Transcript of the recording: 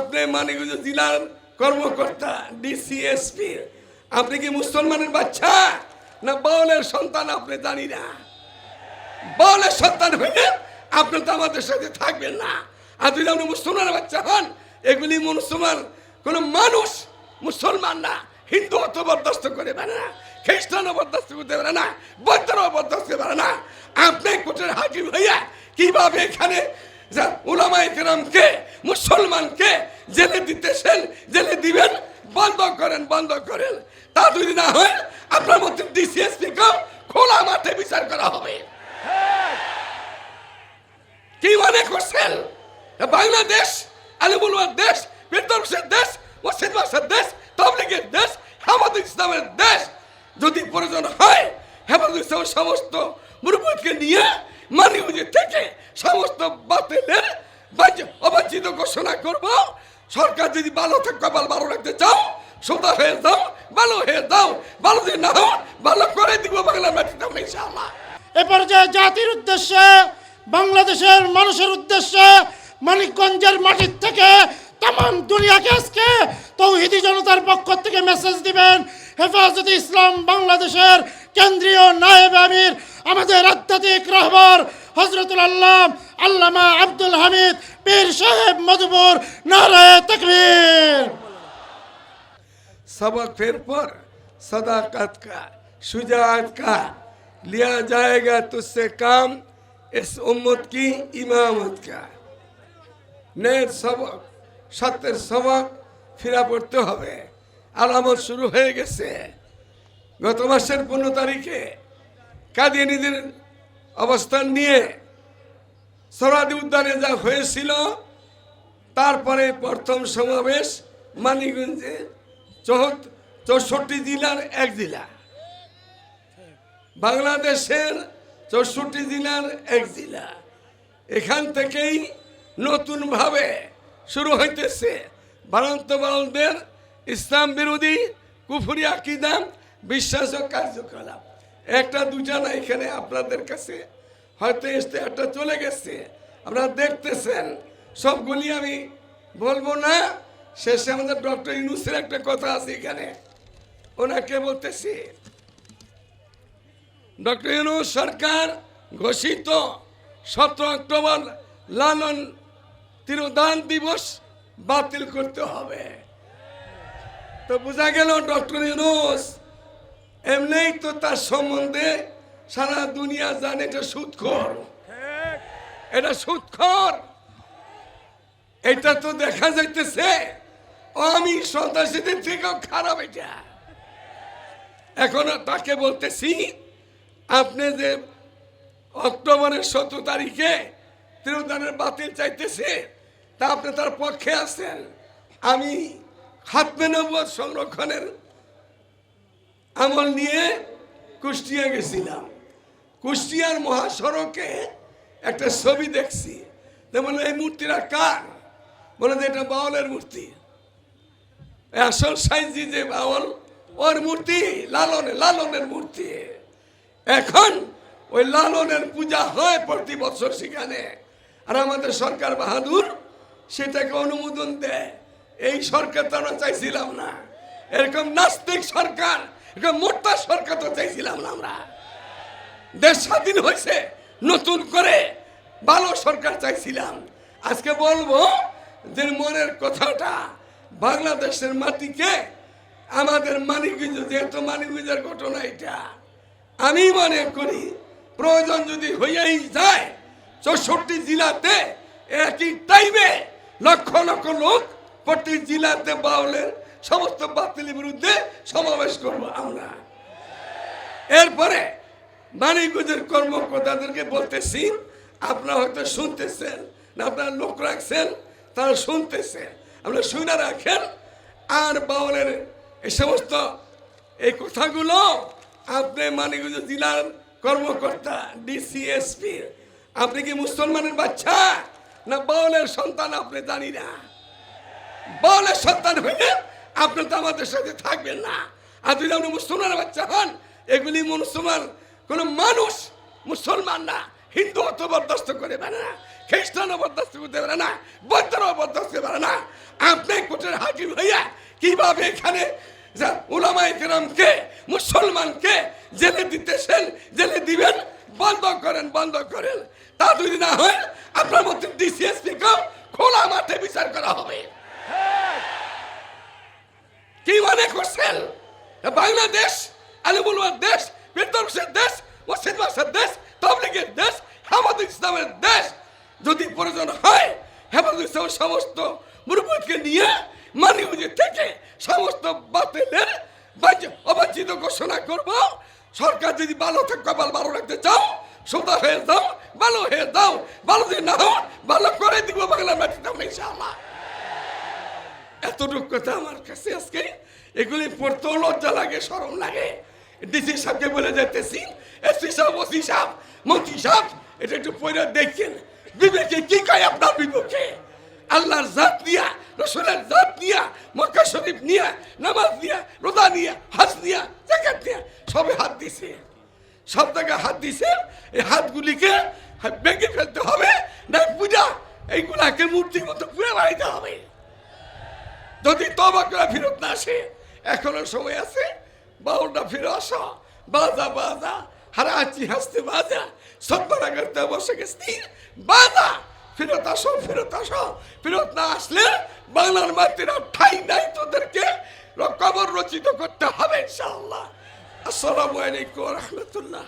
আপনি মানিকগঞ্জ জেলার কর্মকর্তা ডিসিএসপি আপনি কি মুসলমানের বাচ্চা? না বাউলের সন্তান আপনি জানি না। বাউলের সন্তান হইলে আপনি তো আমাদের সাথে থাকবেন না। আর যদি আপনি মুসলমানের বাচ্চা হন, এগুলি মুসলমান, কোন মানুষ মুসলমান না। হিন্দু অত বরদাস্ত করে পারে না। খ্রিস্টানও বরদাস্ত করতে পারে না। বৌদ্ধরাও বরদাস্ত করতে পারে না। আপনি কোর্টের হাকিম হইয়া কীভাবে এখানে যা- উলামায়ে কেরামকে মুসলমানকে জেলে দিতেছেন, জেলে দিবেন, বন্ধ করেন বন্ধ করেন। তা যদি না হয়, আপনার মধ্যে ডিসিএসপি কেও খোলা মাঠে বিচার করা হবে। কি মনে করছেন? বাংলাদেশ, আলিমুল দেশ বিদ্যাংশের দেশ মসজিদ মাসের দেশ, তবলিগের দেশ হেফাজত ইসলামের দেশ। যদি প্রয়োজন হয়, হেফাজত ইসলামের সমস্ত মুরব্বীকে নিয়ে মানিগুজি থেকে সমস্ত বাতিলের অবাঞ্ছিত ঘোষণা করব। সরকার যদি ভালো থাকে ভালো ভালো রাখতে চাও, সোদা হয়ে যাও, ভালো হয়ে যাও, ভালো যদি না হও ভালো করে দিব বাংলা মাটিতে ইনশাআল্লাহ। এ পর্যায়ে জাতির উদ্দেশ্যে, বাংলাদেশের মানুষের উদ্দেশ্যে মানিকগঞ্জের মাটির থেকে তাম দুনিয়াকে আজকে তৌহিদি জনতার পক্ষ থেকে মেসেজ দিবেন। হেফাজত ইসলাম বাংলাদেশের কেন্দ্রীয় নায়েব আমির আমাদের আধ্যাত্মিক রহবর হজরতুল আল্লাহ আল্লামা আব্দুল হামিদ পীর সাহেব মধুপুর নারায় তকবীর सबक फिर पर सदाकत का शुजात का लिया जाएगा तुझसे काम इस उम्मत की इमामत का ন্যায়ের সবক সত্যের সবক ফিরা পড়তে হবে আলামত শুরু হয়ে গেছে গত মাসের পনেরো তারিখে কাদিয়ানিদের অবস্থান নিয়ে সরাদি উদ্যানে যা হয়েছিল, তারপরে প্রথম সমাবেশ মানিগঞ্জে চৌষট্টি জেলার এক জেলা। বাংলাদেশের চৌষট্টি জেলার এক জেলা। এখান থেকেই নতুনভাবে শুরু হইতেছে বারান্ত বাউলদের ইসলাম বিরোধী কুফুরি আকিদাম বিশ্বাস কার্যকলাপ। একটা দুটা না, এখানে আপনাদের কাছে হয়তো একটা চলে গেছে। আপনারা দেখতেছেন, সবগুলি আমি বলব না। শেষে আমাদের ডক্টর ইউনুসের একটা কথা আছে এখানে। ওনাকে বলতেছি, ডক্টর ইউনুস, সরকার ঘোষিত সতেরো অক্টোবর লালন তিরোদান দিবস বাতিল করতে হবে। তো বোঝা গেল, ডক্টর ইউনুস এমনিই তো তার সম্বন্ধে সারা দুনিয়া জানে এটা সুৎখর। এটা সুৎখর। এটা তো দেখা যাইতেছে, আমি সন্ত্রাসীদের থেকেও খারাপ এটা। এখন তাকে বলতেছি, আপনি যে অক্টোবরের সতেরো তারিখে তিরোদানের বাতিল চাইতেছে, তা আপনি তার পক্ষে আছেন। আমি খাতমে নবুয়ত সংরক্ষণের আমল নিয়ে কুষ্টিয়া গেছিলাম। কুষ্টিয়ার মহাসড়কে একটা ছবি দেখছি। যেমন এই মূর্তিটা কার? বলে, যে এটা বাউলের মূর্তি। আসল সাইজি যে বাউল, ওর মূর্তি লালনে লালনের মূর্তি। এখন ওই লালনের পূজা হয় প্রতি বছর সেখানে। আর আমাদের সরকার বাহাদুর সেটাকে অনুমোদন দেয়। এই সরকার তো আমরা চাইছিলাম না। এরকম নাস্তিক সরকার, এরকম মোটা সরকার তো চাইছিলাম না আমরা। দেশ স্বাধীন হয়েছে, নতুন করে ভালো সরকার চাইছিলাম। আজকে বলব যে মনের কথাটা, বাংলাদেশের মাটিকে আমাদের মানিকগঞ্জ, যেহেতু মানিকগঞ্জের ঘটনা এটা, আমি মনে করি প্রয়োজন যদি হইয়াই যায়, চৌষট্টি জেলাতে একই টাইমে লক্ষ লক্ষ লোক প্রতি জেলাতে বাউলের সমস্ত বাতিলের বিরুদ্ধে সমাবেশ করব আমরা। এরপরে মানিকগঞ্জের কর্মকর্তাদেরকে বলতেছি, আপনারা হয়তো শুনতেছেন না, আপনারা লোক রাখছেন, তারা শুনতেছেন আপনারা শুনে রাখেন আর বাউলের এই সমস্ত এই কথাগুলো আপনি মানিকগঞ্জ জেলার কর্মকর্তা ডিসিএসপি আপনি কি মুসলমানের বাচ্চা না বাউলের সন্তান আপনি জানি না? বাউলের সন্তান হইলে আপনি তো আমাদের সাথে থাকবেন না। আর যদি আপনি মুসলমানের বাচ্চা হন, এগুলি মুসলমান, কোন মানুষ মুসলমান না। হিন্দু অত বরদাস্ত করে পারে না, খ্রিস্টানও বরদাস্ত করতে পারে না, বৌদ্ধরাও বরদাস্ত পারে না। কি ভাইয়া কীভাবে এখানে উলামাই কেরামকে, মুসলমানকে জেলে দিতেছেন, জেলে দিবেন, বন্ধ করেন বন্ধ করেন। তা যদি না হয়, আপনার মধ্যে ডিসিএসপি কেও খোলা মাঠে বিচার করা হবে কি মনে করছেন এ বাংলাদেশ আলিমুলমার দেশ ফেরদৌসের দেশ, ওসিদ মাসের দেশ, তবলিগের দেশ হেফাজত ইসলামের দেশ। যদি প্রয়োজন হয়, হেফাজত ইসলামের সমস্ত মুরব্বীকে নিয়ে মানিগুজি থেকে সমস্ত বাতিলের বাঞ্ছ- অবাঞ্ছিত ঘোষণা করব। সরকার যদি ভালো থাকে কপাল ভালো রাখতে চাও সোজা হয়ে যাও, ভালো হয়ে যাও, ভালো যদি না হও, ভালো করে দিব বাংলা মাটিতে, ইনশাআল্লাহ। এতটুকু কথা আমার কাছে আজকে, এগুলি পড়তেও লজ্জা লাগে সরম লাগে। ডিসি সাহেবকে বলে যেতেছি এসপি সাহেব ওসি সাহেব, মন্ত্রী সাহেব, এটা একটু পড়ে দেখছেন বিবেকে কি কয় আপনার বিবেকে? আল্লাহর জাত নিয়া, রসুলের জাত নিয়া, মক্কা শরীফ নিয়া, নামাজ নিয়া, রোজা নিয়া, হাজ নিয়া জাকাত নিয়া, সবে হাত দিছে। সব জায়গায় হাত দিছে, এই হাতগুলিকে ভেঙে ফেলতে হবে, না পূজা এইগুলাকে মূর্তির মতো পুরে বাড়াইতে হবে। যদি তবা করে ফেরত না আসে, এখনও সময় আছে, বাউলটা ফিরে আসো, বাজা বাজা হারাচ্ছি হাসতে বাজা সত্তরা করতে বসে গেছি বাজা, ফেরত আসো ফেরত আসো, ফেরত না আসলে বাংলার মাটিরা ঠাই নাই তোদেরকে কবর রচিত করতে হবে ইনশাআল্লাহ। আসসালামু আলাইকুম রহমতুল্লাহ।